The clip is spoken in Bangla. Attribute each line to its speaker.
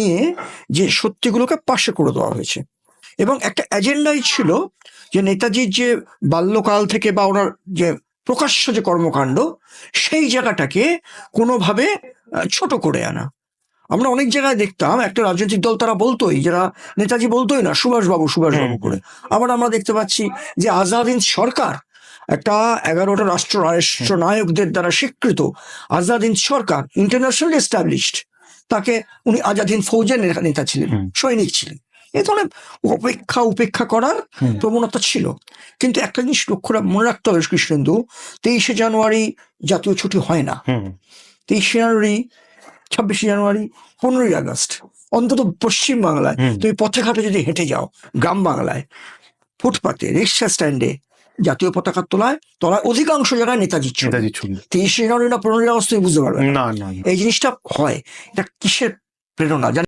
Speaker 1: নিয়ে যে সত্যিগুলোকে পাশে করে দেওয়া হয়েছে। এবং একটা এজেন্ডাই ছিল যে নেতাজির যে বাল্যকাল থেকে বা ওনার যে প্রকাশ্য যে কর্মকাণ্ড সেই জায়গাটাকে কোনোভাবে ছোট করে আনা। আমরা অনেক জায়গায় দেখতাম একটা রাজনৈতিক দল তারা বলতোই যারা নেতাজি বলতোই না সুভাষবাবু সুভাষবাবু। করে। আবার আমরা দেখতে পাচ্ছি যে আজাদিন সরকার একটা এগারোটা রাষ্ট্র রাষ্ট্র নায়কদের দ্বারা স্বীকৃত। আজাদিন সরকার ইন্টারন্যাশনাল এস্টাবলিশড তাকে উনি আজাদিন ফৌজের নেতা- ছিলেন সৈনিক ছিলেন। এ ধরনের অপেক্ষা উপেক্ষা করার প্রবণতা ছিল। কিন্তু একটা জিনিস লক্ষ্য রাখ- মনে রাখতে হবে কৃষ্ণেন্দু তেইশে জানুয়ারি জাতীয় ছুটি হয় না। তেইশে জানুয়ারি ছাব্বিশে জানুয়ারি পনেরোই আগস্ট অন্তত পশ্চিম বাংলায় তুমি পথে ঘাটে যদি হেঁটে যাও গ্রাম বাংলায় ফুটপাতে রিক্সা স্ট্যান্ডে জাতীয় পতাকা তোলায় তোলায় অধিকাংশ জায়গায় নেতাজির ছবি
Speaker 2: নেতাজি ছবি
Speaker 1: তিরিশে জানুয়ারি না পনেরোই আগস্ট বুঝতে পারবে না।
Speaker 2: না না না।
Speaker 1: এই জিনিসটা হয় এটা কিসের প্রেরণা জানি